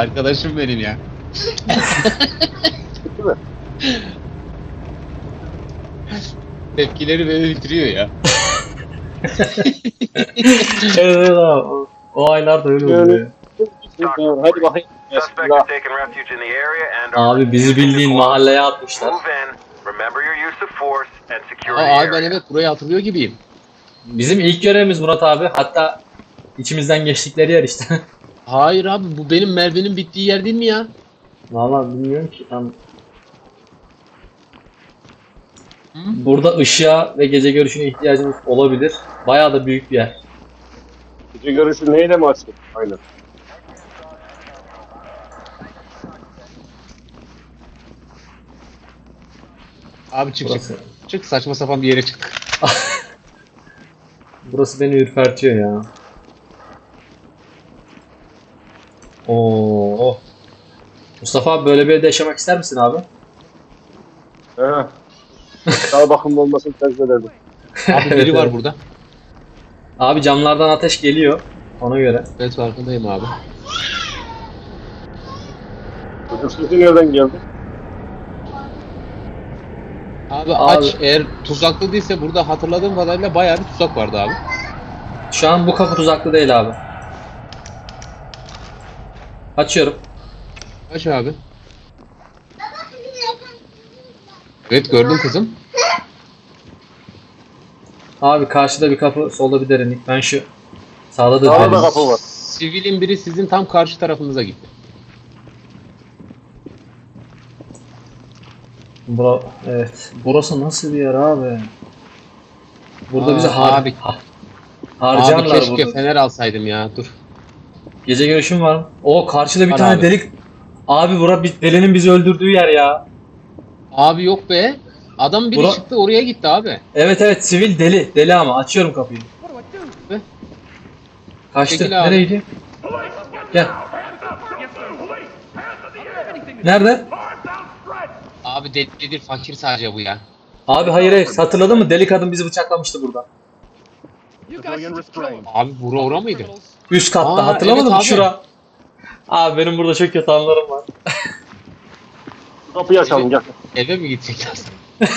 Arkadaşım benim ya. Değil mi? Tepkileri beni bitiriyor ya. evet evet abi. O, o aylar da öyle oluyor. ya. Hadi bakayım. Suspect Bismillah. is taking refuge in the area and are Abi bizi bildiğin mahalleye atmışlar. Move in, remember your use of force, and secure the Aa, abi ben area. evet burayı hatırlıyor gibiyim. Bizim ilk görevimiz Murat abi. Hatta içimizden geçtikleri yer işte. Hayır abi bu benim Merve'nin bittiği yer değil mi ya? Vallahi bilmiyorum ki tam. Hı? Burada ışığa ve gece görüşüne ihtiyacımız olabilir. Bayağı da büyük bir yer. Gece görüşü neyle mi? Aynen. Abi çık Burası. çık. Çık saçma sapan bir yere çık. Burası beni ürpertiyor ya. Oo. Mustafa abi böyle bir evde yaşamak ister misin abi? He. Daha bakımlı olmasını tercih ederdim. Abi biri var burada. Abi camlardan ateş geliyor. Ona göre. Evet farkındayım abi. Çocuk sesi nereden geldi? Abi, Abi- aç eğer tuzaklı değilse burada hatırladığım kadarıyla bayağı bir tuzak vardı abi. Şu an bu kapı tuzaklı değil abi. Açıyorum. Aç abi. Evet gördüm kızım. Abi karşıda bir kapı, solda bir derinlik. Ben şu sağda da Sağda da derinlik. kapı var. Sivilin biri sizin tam karşı tarafınıza gitti. Bura, evet. Burası nasıl bir yer abi? Burada Aa, bizi har abi. Abi harcarlar keşke burada. fener alsaydım ya dur. Gece görüşüm var mı? O karşıda bir Var tane abi. delik. Abi bura bir delinin bizi öldürdüğü yer ya. Abi yok be. Adam biri Bura- çıktı oraya gitti abi. Evet evet sivil deli. Deli ama açıyorum kapıyı. Kaçtı. Çekil abi. Nereye gidiyor? Gel. Nerede? Abi delidir fakir sadece bu ya. Abi hayır hayır hatırladın mı? Deli kadın bizi bıçaklamıştı burada. Abi bura ora mıydı? Üst katta Aa, hatırlamadın evet mı? abi. Şura. Abi benim burada çok kötü anılarım var. Kapıyı açalım gel. Eve mi gidecek lazım?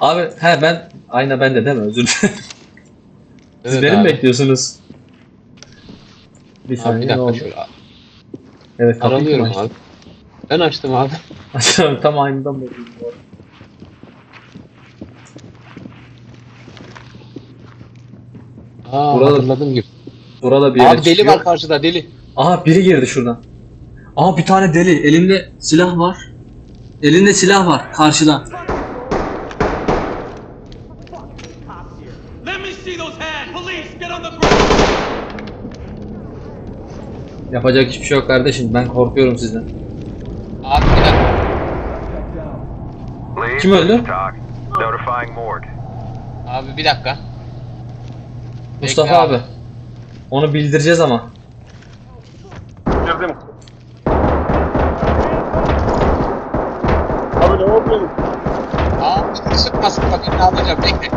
Abi he ben ayna bende değil mi? Özür dilerim. Siz Evet beni mi abi. bekliyorsunuz? Bir Abi saniye bir ne dakika oldu? şöyle. Evet kapıyı kim Aralıyorum açtı? abi. Ben açtım abi. Açıyorum tam aynadan bakıyorum. bu arada. Aa Burada- hatırladım gibi. Burada bir yere Abi deli çıkıyor. var karşıda deli. Aha biri girdi şuradan. Aha bir tane deli. Elinde silah var. Elinde silah var karşıdan. Let me see those hands! Police, get on the ground! Yapacak hiçbir şey yok kardeşim. Ben korkuyorum sizden. Abi bir dakika. Lead, Kim öldü? this is Talk. Notifying morgue. Abi bir dakika. Mustafa Bekle abi. Onu bildireceğiz ama. Girdim. Abi ne yapıyorsun? Abi sıkmasın bakayım ne yapacağım bekle.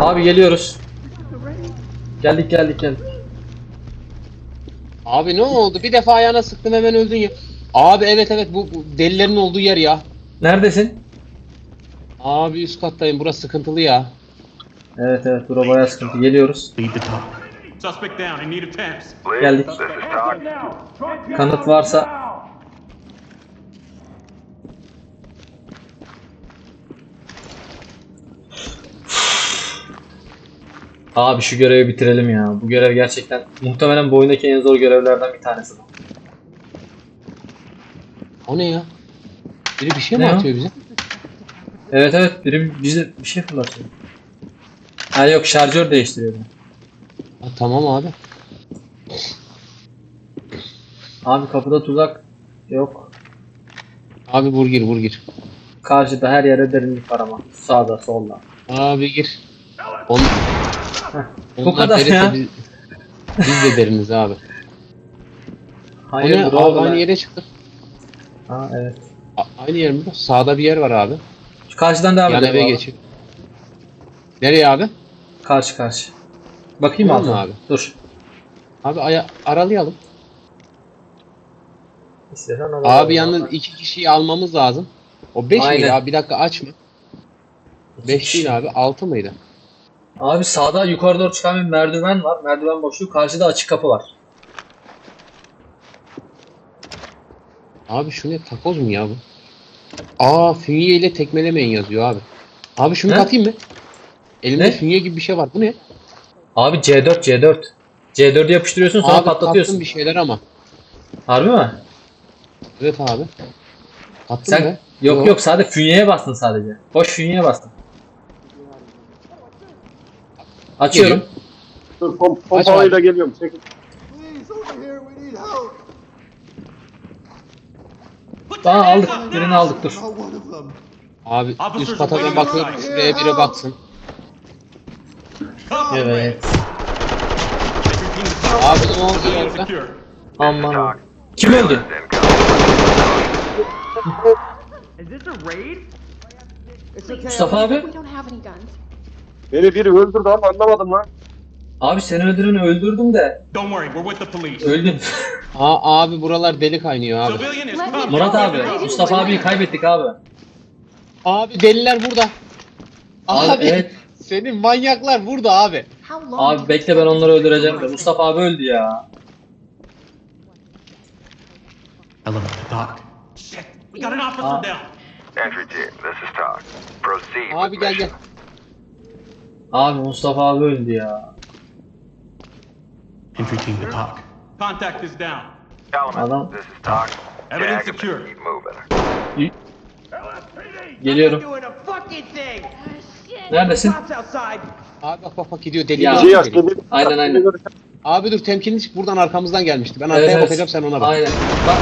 Abi geliyoruz. Geldik geldik geldik. Abi ne oldu? Bir defa ayağına sıktım hemen öldün ya. Abi evet evet bu, bu delilerin olduğu yer ya. Neredesin? Abi üst kattayım burası sıkıntılı ya. Evet evet bura bayağı sıkıntı. Geliyoruz. Suspect down, in need of. Lead, Geldik. Kanıt varsa Abi şu görevi bitirelim ya. Bu görev gerçekten muhtemelen bu oyundaki en zor görevlerden bir tanesi. bu. O ne ya? Biri bir şey Ne mi o? atıyor bize? Evet evet biri bize bir şey fırlatıyor. Ha yok şarjör değiştiriyor. beni. Ha, tamam abi. Abi kapıda tuzak yok. Abi vur gir vur gir. Karşıda her yere derinlik var ama. Sağda solda. Abi gir. On... Bu kadar ya. Biz, biz de deriniz abi. O Hayır ne? Abi ben- aynı yere çıktık. Ha evet. A- aynı yer mi? Sağda bir yer var abi. Şu karşıdan devam Yan edelim eve abi. geçin. Nereye abi? Karşı karşı. Bakayım altına. abi? Dur. Abi aya- aralayalım. İstesen Abi yalnız iki kişiyi almamız lazım. O 5 miydi Aynen. abi? Bir dakika açma. 5 değil abi 6 mıydı? Abi sağda yukarı doğru çıkan bir merdiven var. Merdiven boşluğu. Karşıda açık kapı var. Abi şu ne takoz mu ya bu? Aa fünye ile tekmelemeyin yazıyor abi. Abi şunu Ne? katayım mı? Elimde Ne? fünye gibi bir şey var. Bu ne? Abi C4 C4. C4'ü yapıştırıyorsun sonra abi patlatıyorsun. bir şeyler ama. Harbi mi? Evet abi. Kattım Sen be. yok Yok. yok sadece fünyeye bastın sadece. Boş fünyeye bastın. Açıyorum. Dur pom Aç pompalıyla geliyorum. Çekil. Hands aldık. Birini aldık dur. Abi üst kata ben bakıyorum. Şuraya biri baksın. Evet. Abi ne oldu secure. Aman. Kim öldü? Incoming. Is this a raid? It's okay. Mustafa abi. We don't have any guns. Beni biri öldürdü ama anlamadım lan. Abi seni öldüreni öldürdüm de Don't worry, we're with the police. öldün. Aa abi buralar delik kaynıyor abi. Murat abi, Mustafa abiyi kaybettik abi. Abi deliler burada. Abi, Abi, evet. Senin manyaklar burada abi. Abi bekle ben onları öldüreceğim de. Mustafa abi öldü ya. Elevator, Doc. Shit, we got an officer down. Entry team, this is Talk. Proceed Abi with gel gel. mission. Abi Mustafa abi öldü ya. Entry team to talk. Contact is down. Element, Adam- this is Talk. Evidence secure. Keep moving. Geliyorum. Doing a fucking thing! Neredesin? Abi bak bak bak gidiyor deli. Ya. gidiyor, Şey Aynen, aynen. Abi dur temkinli çık buradan arkamızdan gelmişti. Ben arkaya Evet, bakacağım sen ona bak. Aynen. Bak.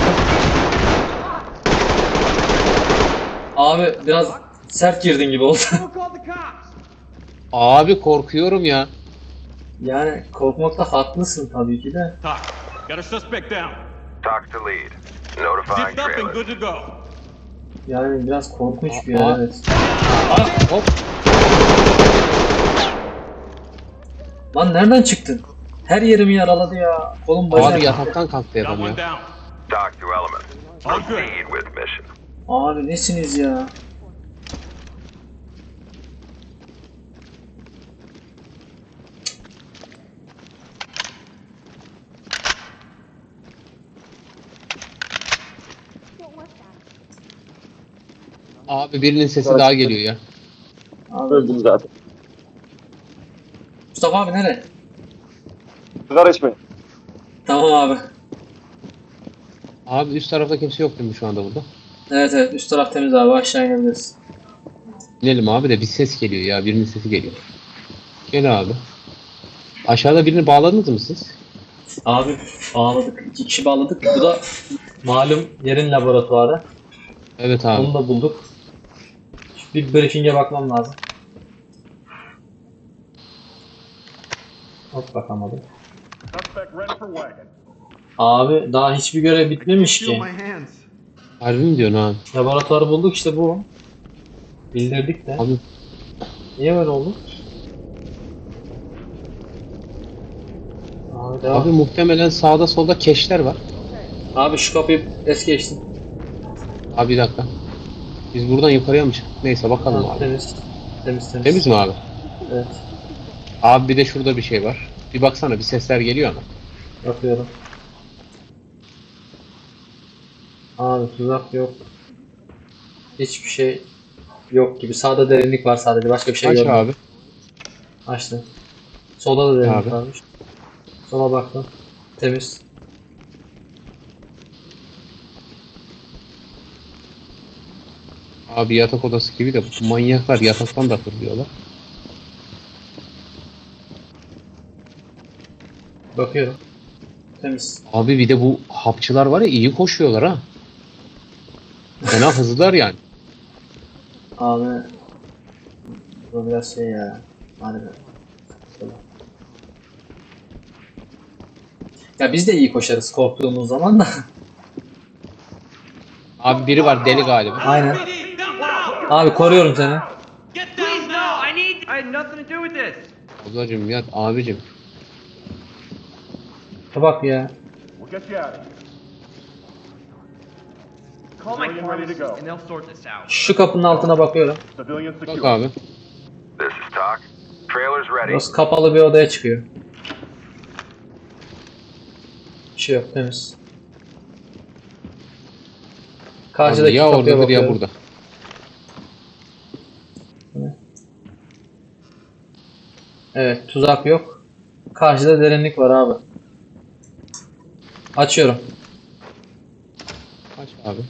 Abi biraz sert girdin gibi oldu. Abi korkuyorum ya. yani korkmakta haklısın tabii ki de. Talk. Got a suspect down. Talk to lead. Notifying trailer. Yani biraz korkunç bir yer evet. Aa, hop. Lan nereden çıktın? Her yerimi yaraladı ya. Kolum bacağım. Abi yataktan kalktı adam ya. to Element. Proceed with mission. Abi nesiniz ya? Abi birinin sesi daha geliyor ya. Abi. Öldüm zaten. Mustafa abi nereye? Sigara içmeyin. Tamam abi. Abi üst tarafta kimse yok değil mi şu anda burada? Evet evet üst taraf temiz abi aşağı inebiliriz. İnelim abi de bir ses geliyor ya. Birinin sesi geliyor. Gel abi. Aşağıda birini bağladınız mı siz? Abi bağladık. İki kişi bağladık. Bu da malum yerin laboratuvarı. Evet abi. Onu da bulduk. Bir briefing'e bakmam lazım. Hop bakamadım. Abi daha hiçbir görev bitmemiş ki. Harbi mi diyorsun abi? Laboratuvarı bulduk işte bu. Bildirdik de. Abi Niye böyle oldu? Abi, devam. Abi muhtemelen sağda solda keşler var. Abi şu kapıyı es geçtim. Abi bir dakika. Biz buradan yukarıya mı çıktık? Neyse bakalım abi. temiz. Temiz temiz. Temiz mi abi? Evet. Abi bir de şurada bir şey var. Bir baksana bir sesler geliyor ama. Bakıyorum. Abi tuzak yok. Hiçbir şey yok gibi. Sağda derinlik var sadece. Başka bir şey Aç görmedim. abi. Açtım. Solda da derinlik Abi. varmış. Sola baktım. Temiz. Abi yatak odası gibi de bu manyaklar yataktan da fırlıyorlar. Bakıyorum. Temiz. Abi bir de bu hapçılar var ya iyi koşuyorlar ha. Fena hızlılar yani. Abi bu biraz şey ya. Hadi be. Şöyle. Ya biz de iyi koşarız korktuğumuz zaman da. Abi biri var deli galiba. Aynen. PD, down now. Abi koruyorum seni. Get Please, down no! now. I need. I had nothing to do with this! Ablacım ya abicim. Bak ya. We'll get you out of here. Call my Civilian ready to pharmacist go. and they'll sort this out. Şu kapının altına bakıyorum. Civilian Bak secure. abi. This is Talk. Trailer's ready. Burası kapalı bir odaya çıkıyor. Bir şey yok temiz. Abi Karşıdaki ya kapıya oradadır ya bakıyorum. burada. Evet tuzak yok. Karşıda derinlik var abi. Açıyorum. Aç abi.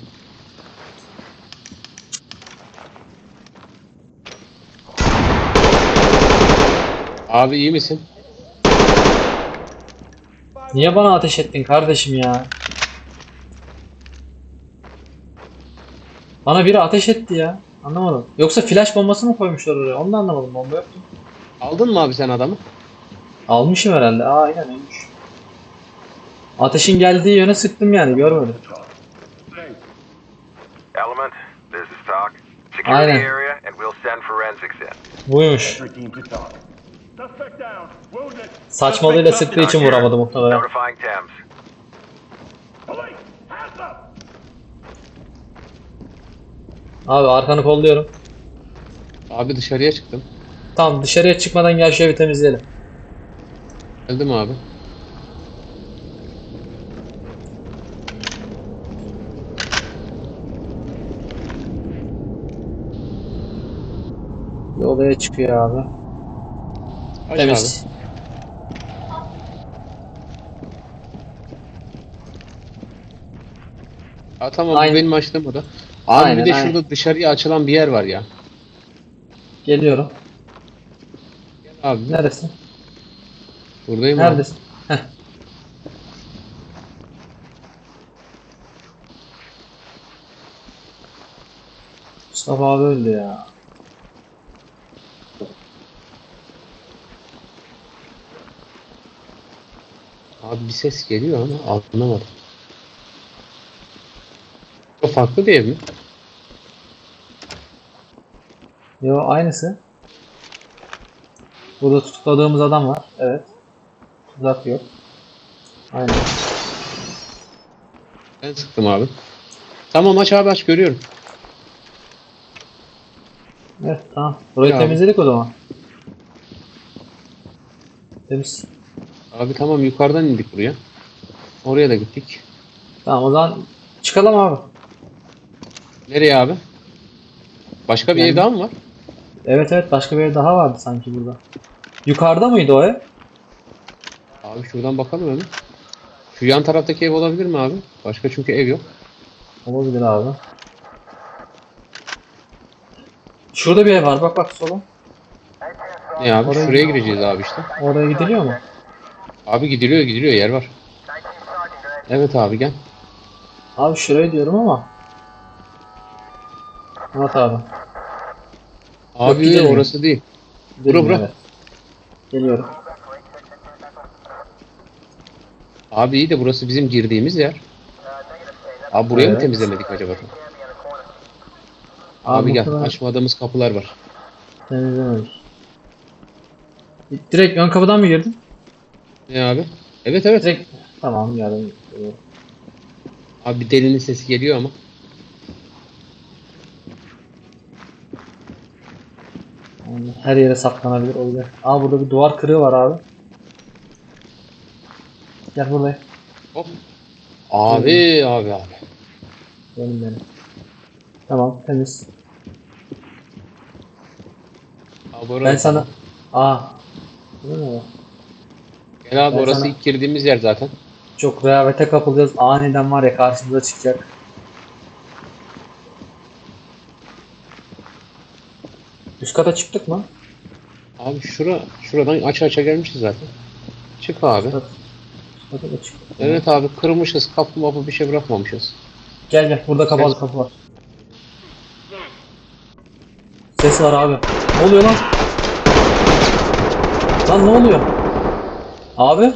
Abi iyi misin? Niye bana ateş ettin kardeşim ya? Bana biri ateş etti ya. Anlamadım. Yoksa flash bombası mı koymuşlar oraya? Onu da anlamadım. Bomba yoktu. Aldın mı abi sen adamı? Almışım herhalde. Aa aynen ölmüş. Ateşin geldiği yöne sıktım yani görmedim. Element, this is Talk. Secure Aynen. the area and we'll send forensics in. Buymuş. Saçmalığıyla sıktığı için vuramadı muhtemelen. Abi arkanı kolluyorum. Abi dışarıya çıktım. Tamam dışarıya çıkmadan gel şu evi temizleyelim. Geldim abi. Bir odaya çıkıyor abi. Aç Temiz. abi. Ha, tamam Aynen. benim açtığım oda. Abi Aynen, bir de aynen. şurada dışarıya açılan bir yer var ya. Geliyorum. Abi Neredesin? buradayım abi. Neredesin? Mustafa abi öldü ya. Abi bir ses geliyor ama anlamadım. O farklı ev mi? Yo aynısı. Burada tutukladığımız adam var. Evet. Tuzak yok. Aynen. Ben sıktım abi. Tamam aç abi aç görüyorum. Evet tamam. Burayı Ya. temizledik o zaman. Temiz. Abi tamam yukarıdan indik buraya. Oraya da gittik. Tamam o zaman çıkalım abi. Nereye abi? Başka bir Yani- ev daha mı var? Evet evet başka bir ev daha vardı sanki burada. Yukarıda mıydı o ev? Abi şuradan bakalım hemen. Şu yan taraftaki ev olabilir mi abi? Başka çünkü ev yok. Olabilir abi. Şurada bir ev var bak bak sola. Ne abi? Oraya- Şuraya gireceğiz abi işte. Oraya gidiliyor mu? Abi gidiliyor gidiliyor yer var. Evet abi gel. Abi şuraya diyorum ama. Evet abi. Abi gidelim. orası değil. Gidelim, bura. evet. Geliyorum. Abi iyi de burası bizim girdiğimiz yer. Abi burayı mı Evet. temizlemedik acaba? Abi, gel muhtemelen açmadığımız kapılar var. Temizlemedik. Direkt ön kapıdan mı girdin? Ne abi? Evet evet. Direkt tamam. Geliyorum. Abi bir delinin sesi geliyor ama. Her yere saklanabilir o yüzden. Aa burada bir duvar kırığı var abi. Gel buraya. Hop. Abi abi abi. Benim benim. Tamam temiz. Orası. Ben sana... Aa. Bu ne? Gel abi Ben orası sana- ilk girdiğimiz yer zaten. Çok rehavete kapılacağız. Aniden var ya karşımıza çıkacak. Üst kata çıktık mı? Abi şura şuradan aç aça gelmişiz zaten. Çık abi. Üst kat- üst kata da çıktık. Evet abi kırmışız kapı mapı bir şey bırakmamışız. Gel gel burada kapalı Ses- kapı var. Ses var abi. Ne oluyor lan? Lan ne oluyor? Abi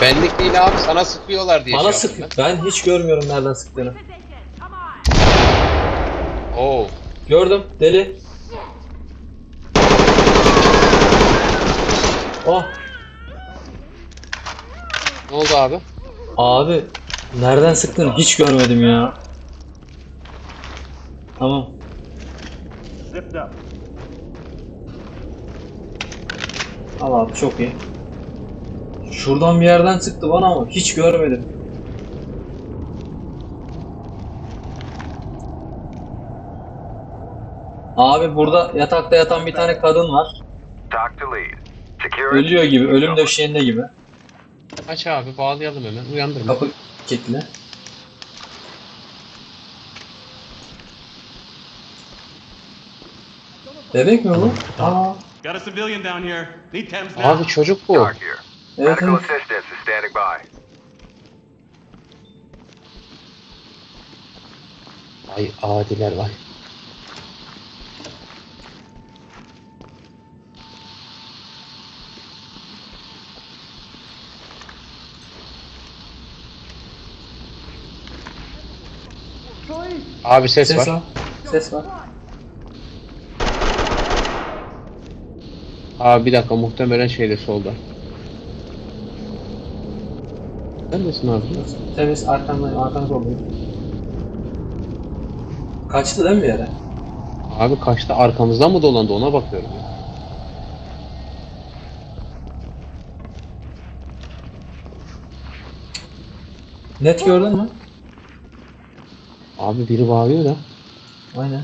Benlik değil abi sana sıkıyorlar diye bana şey sık. yaptım Ben hiç görmüyorum nereden sıktığını. ben. Oo. Gördüm deli. Oh. Ne oldu abi? Abi nereden sıktın hiç görmedim ya. Tamam. Zipped up. Al abi çok iyi. Şuradan bir yerden sıktı bana ama hiç görmedim. Abi burada yatakta yatan bir tane kadın var. Ölüyor gibi, ölüm döşeğinde gibi. Aç abi bağlayalım hemen. Uyandırma. Kapı kilitli. Bebek mi bu? Aa. Abi çocuk bu. Evet Medical evet. assistance is standing by. Ay adiler vay. Abi ses, Ses var. var. Ses var. Abi bir dakika muhtemelen şeyde solda. Neredesin abi? Temiz arkandan arkanız oluyor. Kaçtı değil mi bir yere? Abi kaçta arkamızdan mı dolandı ona bakıyorum. ya. Net gördün mü? Abi biri bağırıyor da. Aynen.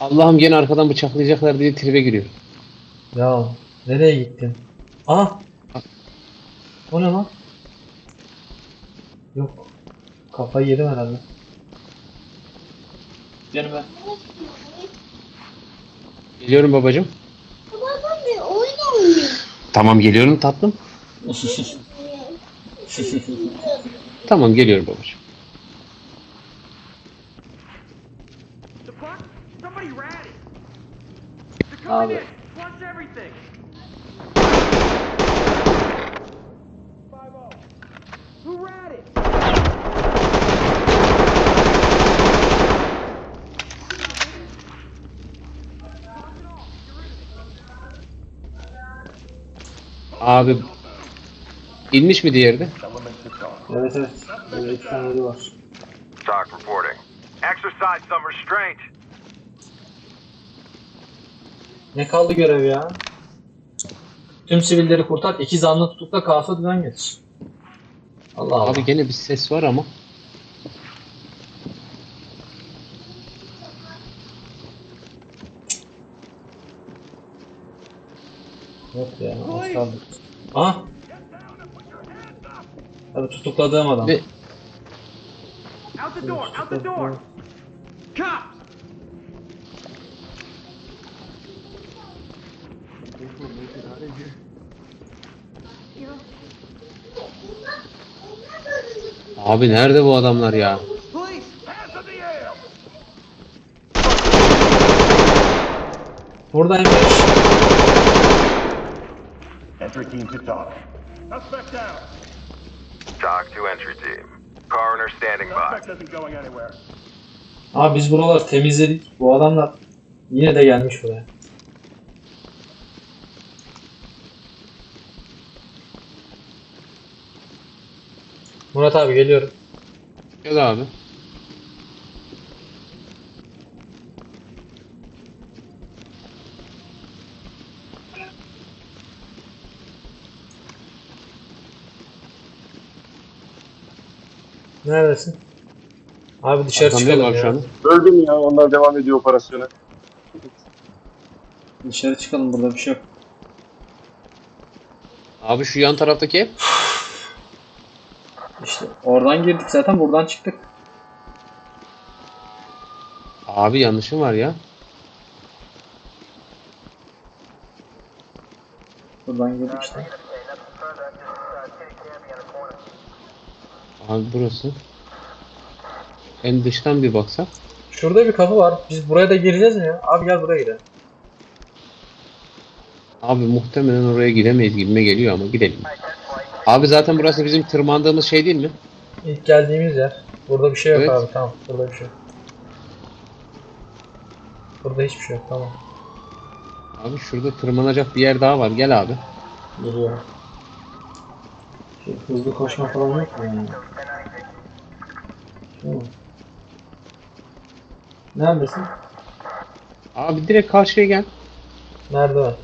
Allah'ım gene arkadan bıçaklayacaklar diye tribe giriyor. Ya nereye gittin? Aha! O ne lan? Yok. Kafayı yedim herhalde. Yanıma. Geliyorum babacım. Babam bir oyun oynuyor. Tamam geliyorum tatlım. Tamam geliyorum babacım. Abi. Who rat it? Abi inmiş mi diğeri de? Evet evet. Böyle iki tane ödü var. Talk reporting. Exercise some restraint. Ne kaldı görev ya? Tüm sivilleri kurtar, iki zanlı tutukla kafa düzen getir. Allah Allah. Abi gene bir ses var ama. Yok ya, az kaldı. Aha! Tabii tutukladığım adam. Ve Out the door. Out the door. Cops. abi nerede bu adamlar ya? Police. Hands in the air! Buradaymış. Entry team to talk. Suspect down. Talk to entry team. Coroner standing by. Suspect isn't going anywhere. Abi biz buraları temizledik. Bu adamlar yine de gelmiş buraya. Murat abi geliyorum. Gel abi. Neredesin? Abi dışarı Arkamdayım çıkalım şu ya. Öldüm ya. Onlar devam ediyor operasyona. Dışarı çıkalım burada bir şey yok. Abi şu yan taraftaki ev. İşte oradan girdik zaten buradan çıktık. Abi yanlışım var ya. Buradan girdik işte. Abi burası. En dıştan bir baksak. Şurada bir kapı var. Biz buraya da gireceğiz mi ya? Abi gel buraya gidelim. Abi muhtemelen oraya gidemeyiz gibime geliyor ama gidelim. Abi zaten burası bizim tırmandığımız şey değil mi? İlk geldiğimiz yer. Burada bir şey yok Evet. abi tamam. Burada bir şey yok. Burada hiçbir şey yok tamam. Abi şurada tırmanacak bir yer daha var. Gel abi. Geliyor. Hızlı koşma falan yok mu yani? Tamam. Neredesin? Abi direkt karşıya gel. Move!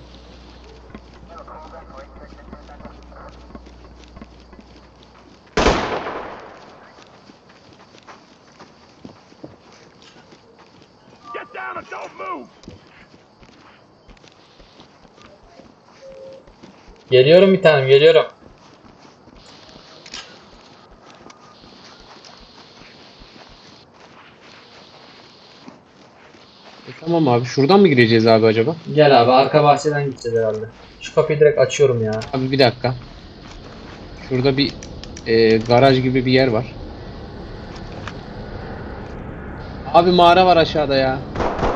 Geliyorum bir tanem geliyorum. Tamam abi şuradan mı gireceğiz abi acaba? Gel abi arka bahçeden gideceğiz herhalde. Şu kapıyı direkt açıyorum ya. Abi bir dakika. Şurada bir e, garaj gibi bir yer var. Abi mağara var aşağıda ya.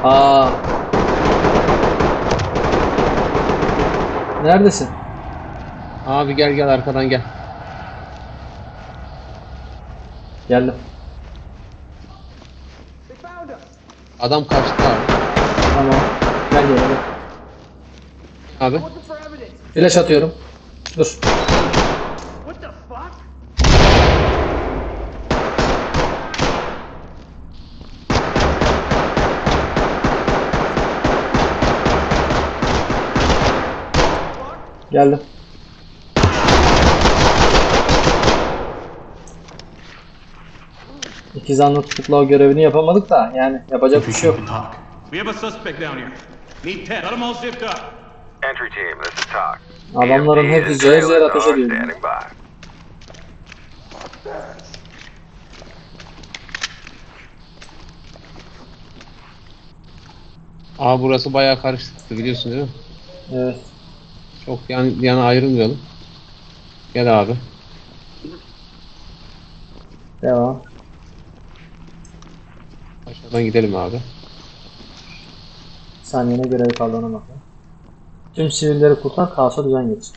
Aa. Neredesin? Abi gel gel arkadan gel. Geldim. Adam kaçtı abi. Gel. Abi. Evidence. Flash atıyorum. Dur. What the fuck? Geldim. İki zanlı tutuklama görevini yapamadık da yani yapacak bir şey yok. We have a suspect down here. Need 10. Got them all zipped up. Entry team, this is Talk. Adamların hepsi cayır Taylor ateş ediyor. Standing by. Aa burası bayağı karışıktı biliyorsun değil mi? Evet. Çok yan, yana ayrılmayalım. Gel abi. Devam. Aşağıdan gidelim abi. Saniyene kaldığına bakalım. Tüm sivilleri kurtar, kaosa düzen getir.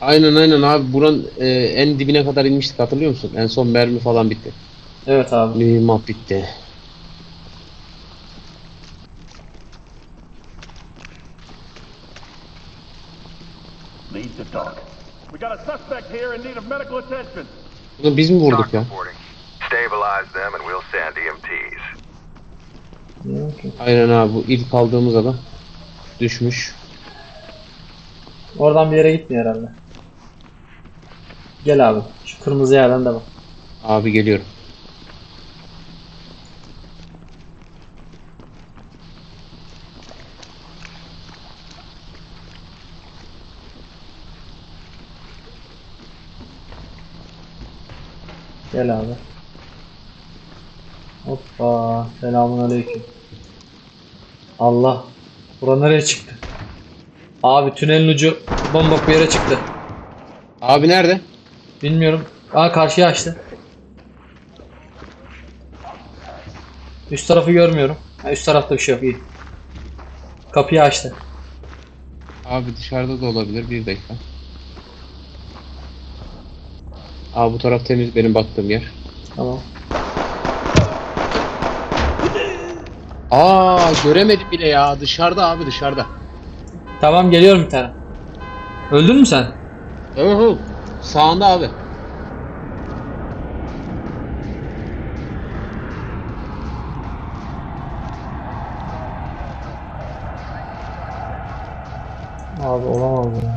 Aynen aynen abi buranın e, en dibine kadar inmiştik hatırlıyor musun? En son mermi falan bitti. Evet abi. Mühimmat bitti. Lead to talk. We got a suspect here in need of medical attention. Bunu biz mi vurduk ya? reporting. Stabilize them and we'll send E EMTs. Diyor ki, Aynen abi bu ilk aldığımız adam düşmüş. Oradan bir yere gitmiyor herhalde. Gel abi. Şu kırmızı yerden de bak. Abi geliyorum. Gel abi. Hoppa. Selamun aleyküm. Allah. Bura nereye çıktı? Abi tünelin ucu bomba bir yere çıktı. Abi nerede? Bilmiyorum. Aa karşıya açtı. Üst tarafı görmüyorum. Ha, üst tarafta bir şey yok iyi. Kapıyı açtı. Abi dışarıda da olabilir. Bir dakika. Abi bu taraf temiz benim baktığım yer. Tamam. Aa göremedim bile ya. Dışarıda abi dışarıda. Tamam geliyorum bir tane. Öldün mü sen? Oho. Sağında abi. Abi olamaz ya.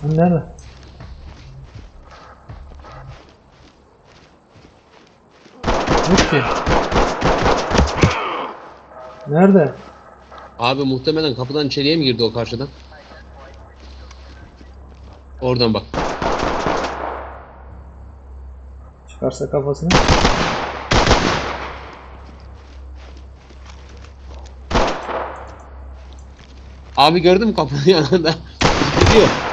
Sen nerede? Ki. Nerede? Abi muhtemelen kapıdan içeriye mi girdi o karşıdan? Oradan bak. Çıkarsa kafasını. Abi gördün mü kapının yanında? Gidiyor.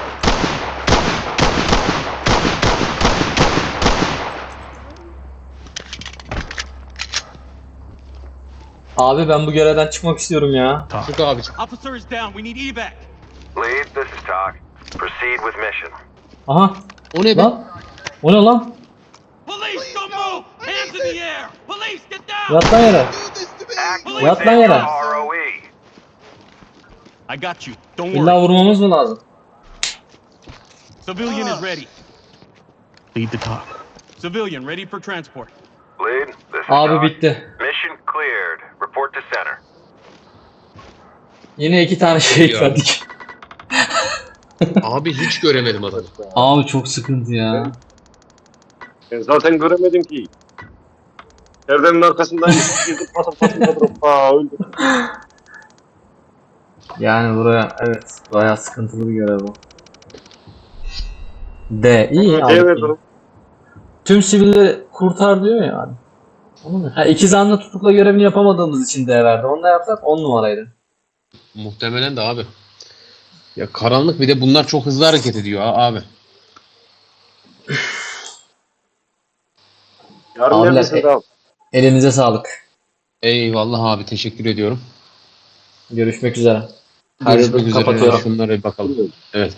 Abi ben bu görevden çıkmak istiyorum ya. Talk. Çık abi. Officer is down. We need evac. Lead, this is Talk. Proceed with mission. Aha. O ne be? Lan. O ne lan? Police, don't move! Hands in the air! Police, get down! Yat lan yere. Yat lan yere. ROE. I got you. Don't İlla worry. vurmamız mı lazım? Civilian is ready. Lead the talk. Civilian ready for transport. Lead, this is Abi bitti. Mission cleared. Report to center. Yine iki tane şehit verdik. Abi hiç göremedim adamı. Abi çok sıkıntı ya. Ben zaten göremedim ki. Perdenin arkasından girdim patır patır patır. Aa öldü. Yani buraya evet bayağı sıkıntılı bir görev bu. D iyi Ama abi. Tüm sivilleri kurtar diyor ya yani. Onu mu? Ha, iki zanlı tutukla görevini yapamadığımız için D verdi. Onu da yapsak 10 numaraydı. Muhtemelen de abi. Ya karanlık bir de bunlar çok hızlı hareket ediyor ha- abi. Yarın Abiler, neredesin e- daha? Elinize sağlık. Eyvallah abi teşekkür ediyorum. Görüşmek üzere. Görüşmek Haydi üzere. kapatıyorum. Şunlara bir bakalım. Evet.